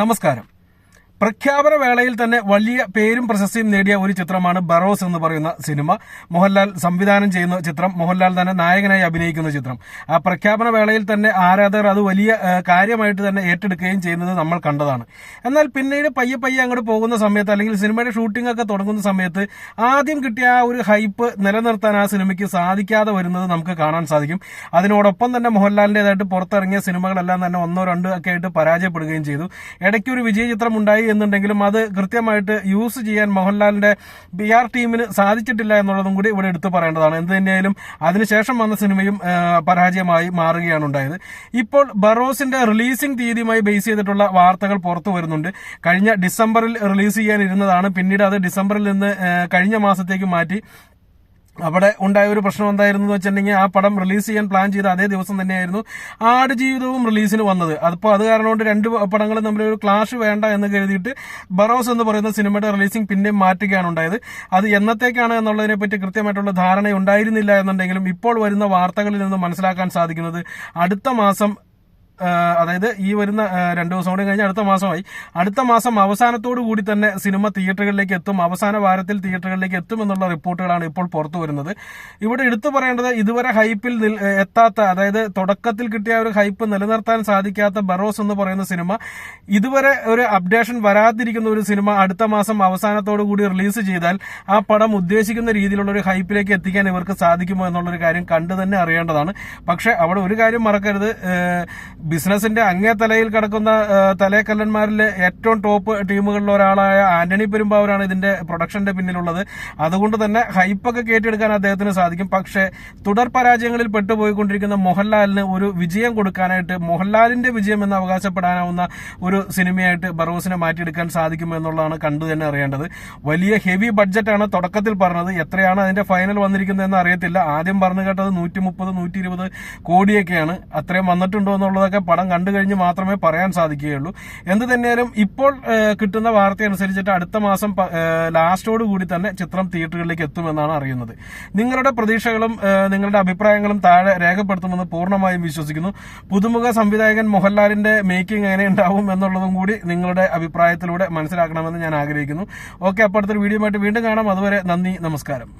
നമസ്കാരം. പ്രഖ്യാപന വേളയിൽ തന്നെ വലിയ പേരും പ്രശസ്തിയും നേടിയ ഒരു ചിത്രമാണ് ബറോസ് എന്ന് പറയുന്ന സിനിമ. മോഹൻലാൽ സംവിധാനം ചെയ്യുന്ന ചിത്രം മോഹൻലാൽ തന്നെ നായകനായി അഭിനയിക്കുന്ന ചിത്രം. ആ പ്രഖ്യാപന വേളയിൽ തന്നെ ആരാധകർ അത് വലിയ കാര്യമായിട്ട് തന്നെ ഏറ്റെടുക്കുകയും ചെയ്യുന്നത് നമ്മൾ കണ്ടതാണ്. എന്നാൽ പിന്നീട് പയ്യെ പയ്യെ അങ്ങോട്ട് പോകുന്ന സമയത്ത് അല്ലെങ്കിൽ സിനിമയുടെ ഷൂട്ടിംഗ് ഒക്കെ തുടങ്ങുന്ന സമയത്ത് ആദ്യം കിട്ടിയ ആ ഒരു ഹൈപ്പ് നിലനിർത്താൻ ആ സിനിമയ്ക്ക് സാധിക്കാതെ വരുന്നത് നമുക്ക് കാണാൻ സാധിക്കും. അതിനോടൊപ്പം തന്നെ മോഹൻലാലിന്റേതായിട്ട് പുറത്തിറങ്ങിയ സിനിമകളെല്ലാം തന്നെ ഒന്നോ രണ്ടോ ഒക്കെ ആയിട്ട് പരാജയപ്പെടുകയും ചെയ്തു. ഇടയ്ക്ക് ഒരു വിജയ ചിത്രം ഉണ്ടായി എന്നുണ്ടെങ്കിലും അത് കൃത്യമായിട്ട് യൂസ് ചെയ്യാൻ മോഹൻലാലിന്റെ ബി ആർ ടീമിന് സാധിച്ചിട്ടില്ല എന്നുള്ളതും കൂടി ഇവിടെ എടുത്തു പറയേണ്ടതാണ്. എന്ത് തന്നെയായാലും അതിനുശേഷം വന്ന സിനിമയും പരാജയമായി മാറുകയാണ് ഉണ്ടായത്. ഇപ്പോൾ ബറോസിന്റെ റിലീസിംഗ് തീയതിയുമായി ബേസ് ചെയ്തിട്ടുള്ള വാർത്തകൾ പുറത്തു വരുന്നുണ്ട്. കഴിഞ്ഞ ഡിസംബറിൽ റിലീസ് ചെയ്യാനിരുന്നതാണ്. പിന്നീട് അത് ഡിസംബറിൽ നിന്ന് കഴിഞ്ഞ മാസത്തേക്ക് മാറ്റി. അവിടെ ഉണ്ടായ ഒരു പ്രശ്നം എന്തായിരുന്നു എന്ന് വെച്ചിട്ടുണ്ടെങ്കിൽ ആ പടം റിലീസ് ചെയ്യാൻ പ്ലാൻ ചെയ്ത അതേ ദിവസം തന്നെയായിരുന്നു ആട് ജീവിതവും റിലീസിന് വന്നത്. അതിപ്പോൾ അത് കാരണം കൊണ്ട് രണ്ട് പടങ്ങളും തമ്മിൽ ഒരു ക്ലാഷ് വേണ്ട എന്ന് കരുതിയിട്ട് ബറോസ് എന്ന് പറയുന്ന സിനിമയുടെ റിലീസിംഗ് പിന്നെ മാറ്റുകയാണ് ഉണ്ടായത്. അത് എന്നത്തേക്കാണ് എന്നുള്ളതിനെ പറ്റി കൃത്യമായിട്ടുള്ള ധാരണ ഉണ്ടായിരുന്നില്ല എന്നുണ്ടെങ്കിലും ഇപ്പോൾ വരുന്ന വാർത്തകളിൽ നിന്ന് മനസ്സിലാക്കാൻ സാധിക്കുന്നത് അടുത്ത മാസം അതായത് ഈ വരുന്ന രണ്ടു ദിവസം കൂടി കഴിഞ്ഞ് അടുത്ത മാസമായി. അടുത്ത മാസം അവസാനത്തോടു കൂടി തന്നെ സിനിമ തിയേറ്ററുകളിലേക്ക് എത്തും. അവസാന വാരത്തിൽ തിയേറ്ററുകളിലേക്ക് എത്തും എന്നുള്ള റിപ്പോർട്ടുകളാണ് ഇപ്പോൾ പുറത്തു വരുന്നത്. ഇവിടെ എടുത്തു പറയേണ്ടത് ഇതുവരെ ഹൈപ്പിൽ എത്താത്ത അതായത് തുടക്കത്തിൽ കിട്ടിയ ഒരു ഹൈപ്പ് നിലനിർത്താൻ സാധിക്കാത്ത ബറോസ് എന്ന് പറയുന്ന സിനിമ ഇതുവരെ ഒരു അപ്ഡേഷൻ വരാതിരിക്കുന്ന ഒരു സിനിമ അടുത്ത മാസം അവസാനത്തോടു കൂടി റിലീസ് ചെയ്താൽ ആ പടം ഉദ്ദേശിക്കുന്ന രീതിയിലുള്ള ഒരു ഹൈപ്പിലേക്ക് എത്തിക്കാൻ ഇവർക്ക് സാധിക്കുമോ എന്നുള്ളൊരു കാര്യം കണ്ടു തന്നെ അറിയേണ്ടതാണ്. പക്ഷെ അവിടെ ഒരു കാര്യം മറക്കരുത്. ബിസിനസിന്റെ അങ്ങേ തലയിൽ കിടക്കുന്ന തലേക്കല്ലന്മാരിലെ ഏറ്റവും ടോപ്പ് ടീമുകളിൽ ഒരാളായ ആന്റണി പെരുമ്പാവൂരാണ് ഇതിന്റെ പ്രൊഡക്ഷന്റെ പിന്നിലുള്ളത്. അതുകൊണ്ട് തന്നെ ഹൈപ്പൊക്കെ കേട്ടിയെടുക്കാൻ അദ്ദേഹത്തിന് സാധിക്കും. പക്ഷേ തുടർ പരാജയങ്ങളിൽ പെട്ടുപോയിക്കൊണ്ടിരിക്കുന്ന മോഹൻലാലിന് ഒരു വിജയം കൊടുക്കാനായിട്ട് മോഹൻലാലിന്റെ വിജയം എന്ന് അവകാശപ്പെടാനാവുന്ന ഒരു സിനിമയായിട്ട് ബറോസിനെ മാറ്റിയെടുക്കാൻ സാധിക്കും എന്നുള്ളതാണ് കണ്ടു തന്നെ അറിയേണ്ടത്. വലിയ ഹെവി ബഡ്ജറ്റാണ് തുടക്കത്തിൽ പറഞ്ഞത്. എത്രയാണ് അതിന്റെ ഫൈനൽ വന്നിരിക്കുന്നതെന്ന് അറിയത്തില്ല. ആദ്യം പറഞ്ഞു കേട്ടത് നൂറ്റി മുപ്പത് നൂറ്റി ഇരുപത് കോടിയൊക്കെയാണ്. അത്രയും വന്നിട്ടുണ്ടോ എന്നുള്ളതൊക്കെ പടം കണ്ടു കഴിഞ്ഞ് മാത്രമേ പറയാൻ സാധിക്കുകയുള്ളൂ. എന്ത് തന്നെയാലും ഇപ്പോൾ കിട്ടുന്ന വാർത്ത അനുസരിച്ചിട്ട് അടുത്ത മാസം ലാസ്റ്റോട് കൂടി തന്നെ ചിത്രം തിയേറ്ററുകളിലേക്ക് എത്തുമെന്നാണ് അറിയുന്നത്. നിങ്ങളുടെ പ്രതീക്ഷകളും നിങ്ങളുടെ അഭിപ്രായങ്ങളും താഴെ രേഖപ്പെടുത്തുമെന്ന് പൂർണമായും വിശ്വസിക്കുന്നു. പുതുമുഖ സംവിധായകൻ മോഹൻലാലിന്റെ മേക്കിംഗ് എങ്ങനെ ഉണ്ടാവും എന്നുള്ളതും കൂടി നിങ്ങളുടെ അഭിപ്രായത്തിലൂടെ മനസ്സിലാക്കണമെന്ന് ഞാൻ ആഗ്രഹിക്കുന്നു. ഓക്കെ അപ്പോഴത്തെ വീഡിയോ വീണ്ടും കാണാം. അതുവരെ നന്ദി നമസ്കാരം.